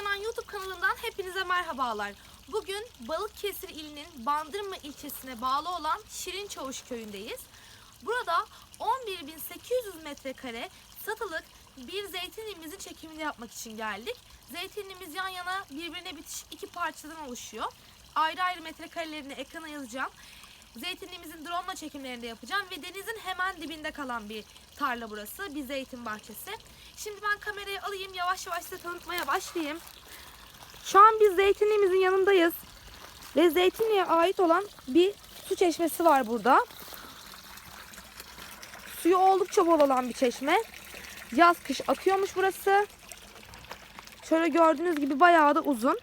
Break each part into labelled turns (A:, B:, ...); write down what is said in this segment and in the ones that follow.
A: YouTube kanalından hepinize merhabalar. Bugün Balıkesir ilinin Bandırma ilçesine bağlı olan Şirin Çavuş köyündeyiz. Burada 11.800 metrekare satılık bir zeytinliğimizin çekimini yapmak için geldik. Zeytinliğimiz yan yana birbirine bitişik iki parçadan oluşuyor. Ayrı ayrı metrekarelerini ekrana yazacağım. Zeytinliğimizin drone çekimlerini de yapacağım ve denizin hemen dibinde kalan bir tarla burası. Bir zeytin bahçesi. Şimdi ben kamerayı alayım yavaş yavaş size tanıtmaya başlayayım. Şu an biz zeytinliğimizin yanındayız. Ve zeytinliğe ait olan bir su çeşmesi var burada. Suyu oldukça bol olan bir çeşme. Yaz kış akıyormuş burası. Şöyle gördüğünüz gibi bayağı da uzun.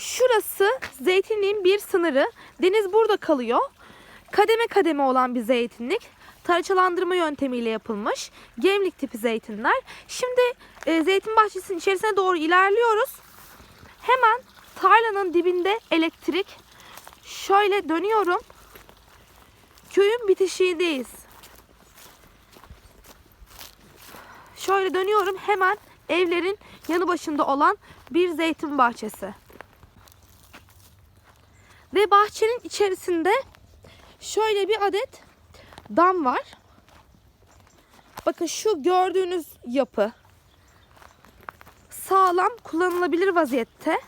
A: Şurası zeytinliğin bir sınırı. Deniz burada kalıyor. Kademe kademe olan bir zeytinlik. Tarçalandırma yöntemiyle yapılmış. Gemlik tipi zeytinler. Şimdi e, zeytin bahçesinin içerisine doğru ilerliyoruz. Hemen tarlanın dibinde elektrik. Şöyle dönüyorum. Köyün bitişiğindeyiz. Şöyle dönüyorum hemen evlerin yanı başında olan bir zeytin bahçesi. Ve bahçenin içerisinde şöyle bir adet dam var. Bakın şu gördüğünüz yapı sağlam kullanılabilir vaziyette.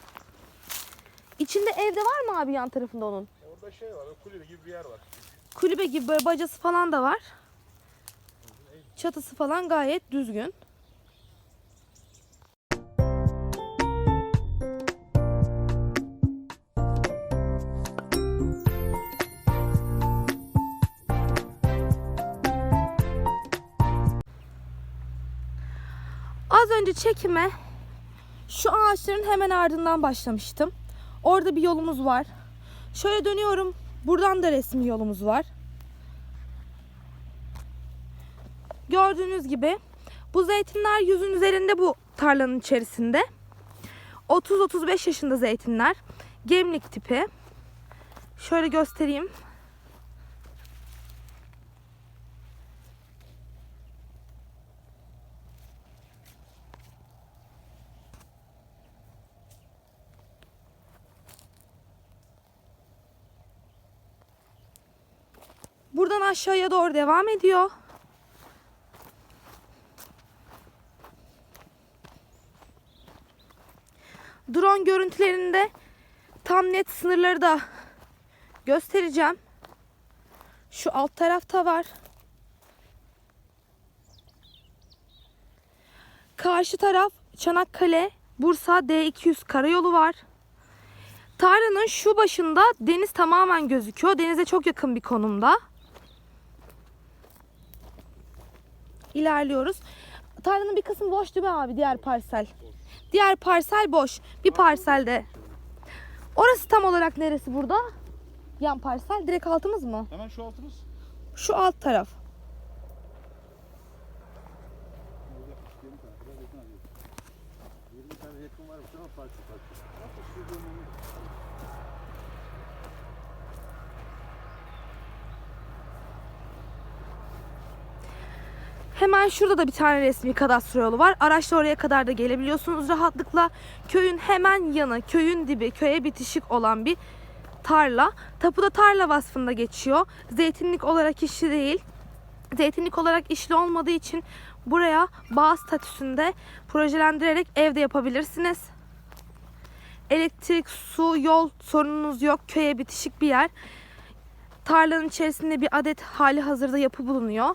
A: İçinde evde var mı abi yan tarafında onun?
B: Orada şey var, kulübe gibi bir yer var.
A: Kulübe gibi böyle bacası falan da var. Çatısı falan gayet düzgün. Az önce çekime şu ağaçların hemen ardından başlamıştım. Orada bir yolumuz var. Şöyle dönüyorum. Buradan da resmi yolumuz var. Gördüğünüz gibi bu zeytinler yüzün üzerinde bu tarlanın içerisinde. 30-35 yaşında zeytinler. Gemlik tipi. Şöyle göstereyim. Buradan aşağıya doğru devam ediyor. Drone görüntülerinde tam net sınırları da göstereceğim. Şu alt tarafta var. Karşı taraf Çanakkale, Bursa D200 karayolu var. Tarlanın şu başında deniz tamamen gözüküyor. Denize çok yakın bir konumda. İlerliyoruz. Tarlanın bir kısmı boş değil mi abi diğer parsel? Diğer parsel boş. Bir parselde. Orası tam olarak neresi burada? Yan parsel. Direkt altımız mı?
B: Hemen şu altımız.
A: Şu alt taraf.
B: Burada 20 tane kadar yakın alıyoruz. 20 tane yakın varmış ama farklı farklı. Nasıl şu dönmemiz?
A: Hemen şurada da bir tane resmi kadastro yolu var. Araçla oraya kadar da gelebiliyorsunuz rahatlıkla. Köyün hemen yanı, köyün dibi, köye bitişik olan bir tarla. Tapuda tarla vasfında geçiyor. Zeytinlik olarak işli değil. Zeytinlik olarak işli olmadığı için buraya bağ statüsünde projelendirerek evde yapabilirsiniz. Elektrik, su, yol sorununuz yok. Köye bitişik bir yer. Tarlanın içerisinde bir adet hali hazırda yapı bulunuyor.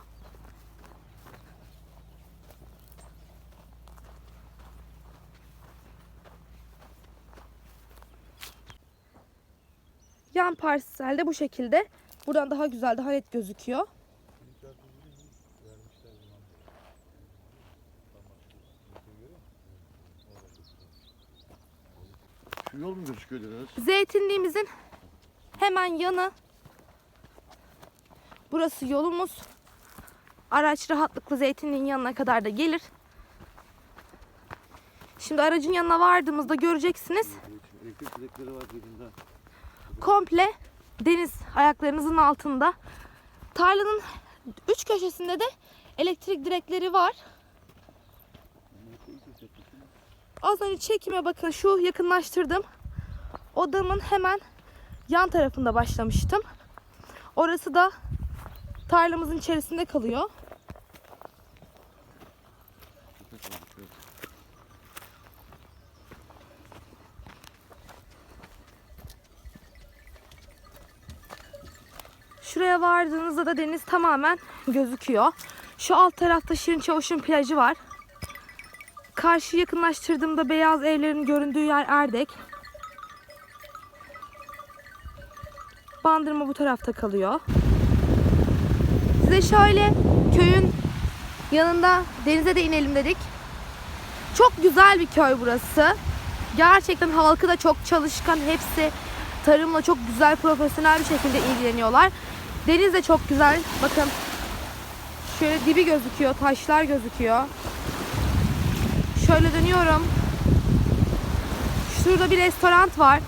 A: Yan parselde bu şekilde. Buradan daha güzel, daha net gözüküyor.
B: Şu yol mu gözüküyor dediniz?
A: Zeytinliğimizin hemen yanı. Burası yolumuz. Araç rahatlıkla zeytinliğin yanına kadar da gelir. Şimdi aracın yanına vardığımızda göreceksiniz.
B: Elektrik direkleri var dibinde.
A: Komple deniz ayaklarınızın altında. Tarlanın üç köşesinde de elektrik direkleri var. az önce çekime bakın şu yakınlaştırdım. Odamın hemen yan tarafında başlamıştım. Orası da tarlamızın içerisinde kalıyor. Şuraya vardığınızda da deniz tamamen gözüküyor. Şu alt tarafta Şirin Çavuş'un plajı var. Karşı yakınlaştırdığımda beyaz evlerin göründüğü yer Erdek. Bandırma bu tarafta kalıyor. Size şöyle köyün yanında denize de inelim dedik. Çok güzel bir köy burası. Gerçekten halkı da çok çalışkan. Hepsi tarımla çok güzel, profesyonel bir şekilde ilgileniyorlar. Deniz de çok güzel. Bakın şöyle dibi gözüküyor, taşlar gözüküyor. Şöyle dönüyorum. Şurada bir restoran var.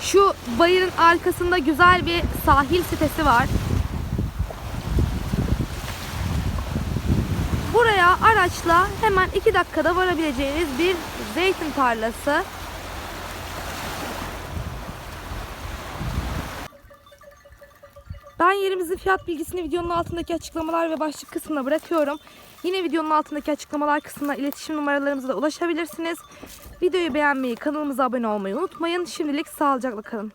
A: Şu bayırın arkasında güzel bir sahil sitesi var. Buraya araçla hemen 2 dakikada varabileceğiniz bir zeytin tarlası. Ben yerimizin fiyat bilgisini videonun altındaki açıklamalar ve başlık kısmına bırakıyorum. Yine videonun altındaki açıklamalar kısmına iletişim numaralarımıza da ulaşabilirsiniz. Videoyu beğenmeyi, kanalımıza abone olmayı unutmayın. Şimdilik sağlıcakla kalın.